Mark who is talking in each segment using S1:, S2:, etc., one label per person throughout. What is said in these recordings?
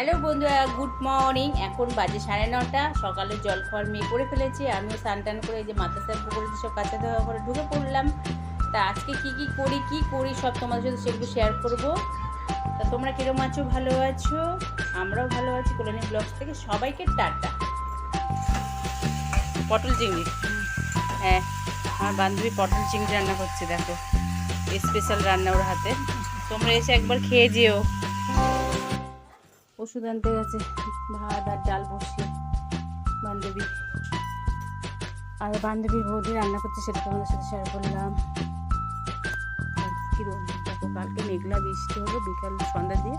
S1: Hello বন্ধুরা, good morning. এখন বাজে সাড়ে নটা। সকালে জল খাওয়ার মেয়ে করে ফেলেছি। আমিও স্নান টান করে যে মাথা শ্যাম্পু করেছি সব কাঁচা ধোয়া করে ঢুকে পড়লাম। তা আজকে কি কি করি কি করি, সব তোমাদের সাথে সেগুলো শেয়ার করব। তা তোমরা কিরম আছো, ভালো আছো? আমরাও ভালো আছি। কলোনি ব্লগস থেকে সবাইকে টাটা। পটল চিংড়ি। হ্যাঁ আমার বান্ধবী পটল চিংড়ি রান্না করছে, দেখো। স্পেশাল রান্না ওর হাতে। তোমরা এসে একবার খেয়ে যেও। ওষুধ আনতে গেছে, ভাত আর ডাল বসিয়ে। বান্ধবী। আর বান্ধবীর বৌদি রান্না করছে, সেটা তোমাদের সাথে শেয়ার করলাম। কি রোদ, দেখো কালকে মেঘলা বৃষ্টি হলো বিকাল সন্ধ্যা দিয়ে।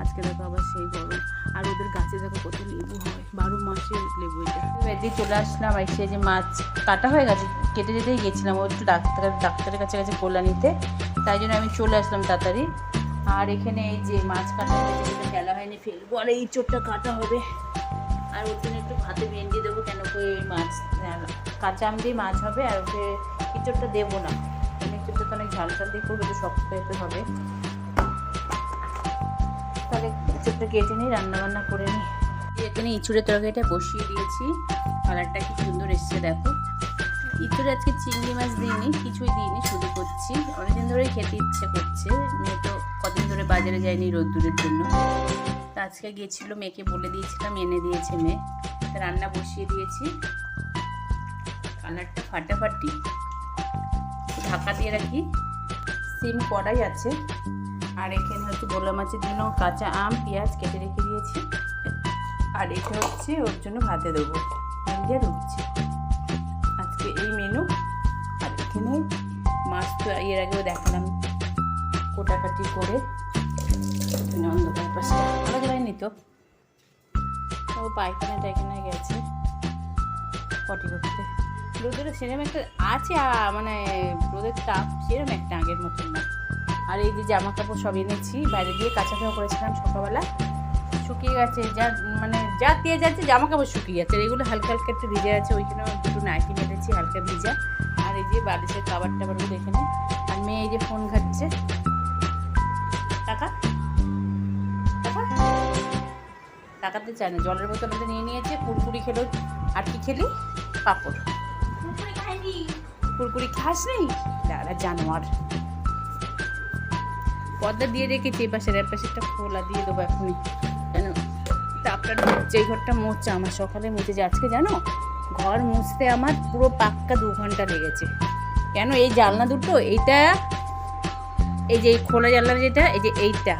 S1: আজকে দেখো আবার সেই গরম। আর ওদের গাছে দেখো কত লেবু হয়, বারো মাসে লেবু এটা। এদিকে চলে আসলাম, আর সে যে মাছ কাটা হয়ে গেছে, কেটে যেতেই গেছিলাম। ও একটু ডাক্তার, ডাক্তারের কাছে গেছে কল্যাণীতে তাই জন্য আমি চলে আসলাম তাড়াতাড়ি। আর এখানে এই যে মাছ কাটা হয়েছে, সেটা ফেলা হয়নি, ফেলব। আর এই চোরটা কাটা হবে। আর ওর জন্য একটু ভাতে ভেন্ডি দেবো, কেন করে ওই মাছ কাঁচা আম দিয়ে মাছ হবে, আর ওকে ইঁচড়টা দেবো না। এমনি ইঁচড়টা তো অনেক ঝাল ঝাল দিয়ে করবে একটু শক্ত টাইপের হবে। তাহলে ইঁচড়টা কেটে নিই রান্না বান্না করে নিই। এখানে ইঁচড়ের তরকারিটা বসিয়ে দিয়েছি। কালারটা কি সুন্দর এসছে, দেখো। ইঁচড়ে আজকে চিংড়ি মাছ দিইনি, কিছুই দিইনি, শুধু করছি। অনেকদিন ধরেই খেতে ইচ্ছে করছে, মেয়ে তো কদিন ধরে বাজারে যায়নি রোদ্দুরের জন্য। তা আজকে গিয়েছিল, মেয়েকে বলে দিয়েছিলাম, এনে দিয়েছে মেয়ে। রান্না বসিয়ে দিয়েছি। কালারটা ফাটাফাটি। ঢাকা দিয়ে রাখি। সিম কড়াই আছে। আর এখানে হচ্ছে গোলা মাছের জন্য কাঁচা আম, পেঁয়াজ কেটে রেখে দিয়েছি। আর এটা হচ্ছে ওর জন্য ভাতে দেবো। ইন্ডিয়া উঠছে এই মেনু আর এখানে মাছ তো এর আগেও দেখালাম কোটাকাটি করে। এখানে তো। ও পায়খানা গেছে পটি করতে। রোদের সেরকম একটা আছে মানে রোদের তাপ, সেরকম একটা আগের মতন না। আর এই যে জামা কাপড় সব এনেছি, বাইরে দিয়ে কাঁচা ধোয়া করেছিলাম সকালবেলা। শুকিয়ে গেছে যা মানে যা দিয়ে যাচ্ছে জামা কাপড় শুকিয়ে যাচ্ছে। এগুলো হালকা হালকা একটু ভিজে আছে ওইখানে দুটো নাইটি মেরেছি হালকা ভিজা। আর এই যে বালিশের কাবার টাবারগুলো এখানে। আর মেয়ে এই যে ফোন ঘাটছে। টাকা? টাকা? টাকাতে চায় না জলের বোতল নিয়ে নিয়েছে কুরকুরি খেলো। আর কি খেলি? পাপড়। কুরকুরি খাস নেই? দাদা জানোয়ার। পর্দা দিয়ে রেখেছি এই পাশের পাশেরটা খোলা দিয়ে দেবো এখনই। ঢুকছে এই ঘরটা মুছছে আমার সকালে মুছেছে আজকে জানো? ঘর মুছতে আমার পুরো পাক্কা দু ঘণ্টা লেগেছে। কেন? এই জানলা দুটো, এইটা, এই যে এই খোলা জানলা যেটা, এই যে এইটা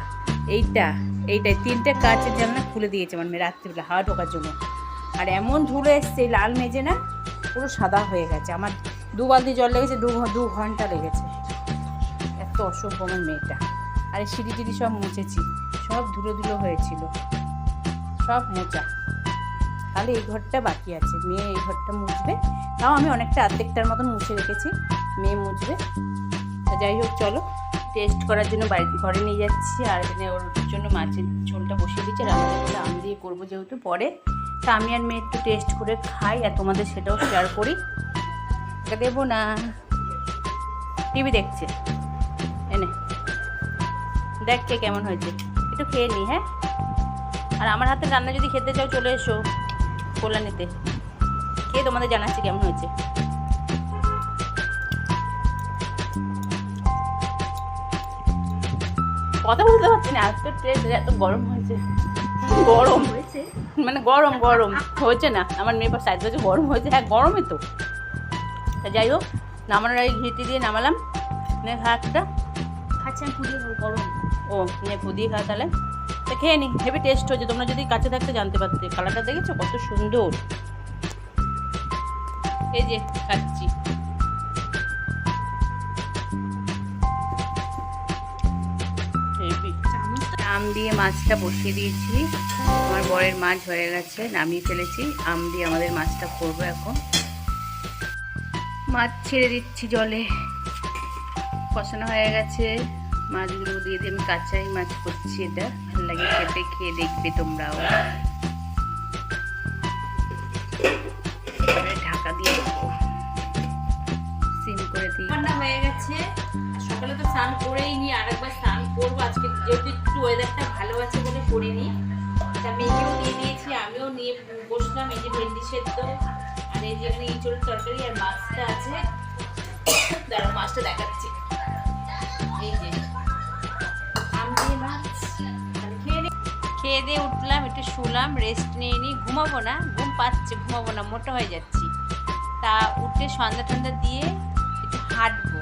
S1: এইটা এইটাই তিনটে কাচের জানলা খুলে দিয়েছে মানে রাত্রিবেলা, হাওয়া ঢোকার জন্য। আর এমন ধুলো এসছে লাল মেজে না, পুরো সাদা হয়ে গেছে। আমার দু বালতি জল লেগেছে, দু দু ঘণ্টা লেগেছে। এত অসভ্য আমার মেয়েটা। আর সিঁড়ি টিড়ি সব মুছেছি, সব ধুলো ধুলো হয়েছিল। সব মোচা। তাহলে এই ঘরটা বাকি আছে। মেয়ে এই ঘরটা মুছবে। তাও আমি অনেকটা আর্ধেকটার মতন মুছে রেখেছি। মেয়ে মুছবে। যাই হোক, চলো। টেস্ট করার জন্য বাড়ি ঘরে নিয়ে যাচ্ছি। আর এখানে ওর জন্য মাছের ঝোলটা বসিয়ে দিচ্ছি। একটু আম দিয়ে করব যেহেতু পরে। তা আমি আর মেয়ে একটু টেস্ট করে খাই আর তোমাদের সেটাও শেয়ার করি। এটা দেবো না? টিভি দেখছে। এনে। দেখ কে কেমন হয়েছে। একটু খেয়ে নি হ্যাঁ? আর আমার হাতে রান্না যদি খেতে চাও চলে এসো কল্যাণীতে। খেয়ে তোমাদের জানাচ্ছি কেমন হয়েছে। কথা বলতে পারছি না আজকে ট্রেস এত গরম হয়েছে। গরম। হয়েছে মানে গরম গরম। হয়েছে না। আমার মেয়ে পাশ সাইড হয়েছে গরম হয়েছে। হ্যাঁ গরমই তো। তা যাই হোক নামানোর আগে ঘিটি দিয়ে নামালাম। নে খা একটা।
S2: আচ্ছা পুড়িয়ে গরম।
S1: ও নিয়ে ফুদিয়ে খা তাহলে। তা খেয়ে নি হেভি টেস্ট হয়েছে। তোমরা যদি কাছে থাকতে জানতে পারতে, কালারটা দেখেছ? কত সুন্দর। এই যে, খাচ্ছি। আম দিয়ে মাছটা বসিয়ে দিয়েছি। আমার বরের মাছ হয়ে গেছে, নামিয়ে ফেলেছি। আম দিয়ে আমাদের মাছটা করব এখন। মাছ ছেড়ে দিচ্ছি জলে। কষানো হয়ে গেছে। মাছগুলো দিয়ে দিয়ে আমি কাঁচাই মাছ করছি এটা। ভালো লাগে খেতে, খেয়ে দেখবে তোমরাও। ঢাকা দিয়ে সিম করে দিই। রান্না হয়ে গেছে। সকালে তো স্নান করেই নি, আরেকবার স্নান করব। আজকে যেহেতু একটু ওয়েদারটা ভালো আছে বলে করিনি। নিয়ে বসলাম, এই যে ভেন্ডি সেদ্ধ। আর এই যে এখানে ইঁচড়ের তরকারি আর মাছটা আছে। দাঁড়াও, মাছটা দেখাচ্ছি। খেয়ে দিয়ে উঠলাম, একটু শুলাম রেস্ট নিয়ে নিই। ঘুমাবো না, ঘুম পাচ্ছে, ঘুমাবো না, মোটা হয়ে যাচ্ছি। তা উঠে সন্ধ্যা টন্ধা দিয়ে একটু হাঁটবো।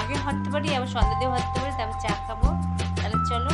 S1: আগে হাঁটতে পারি, আবার সন্ধ্যা দিয়ে হাঁটতে পারি, তারপর চা খাব। তাহলে চলো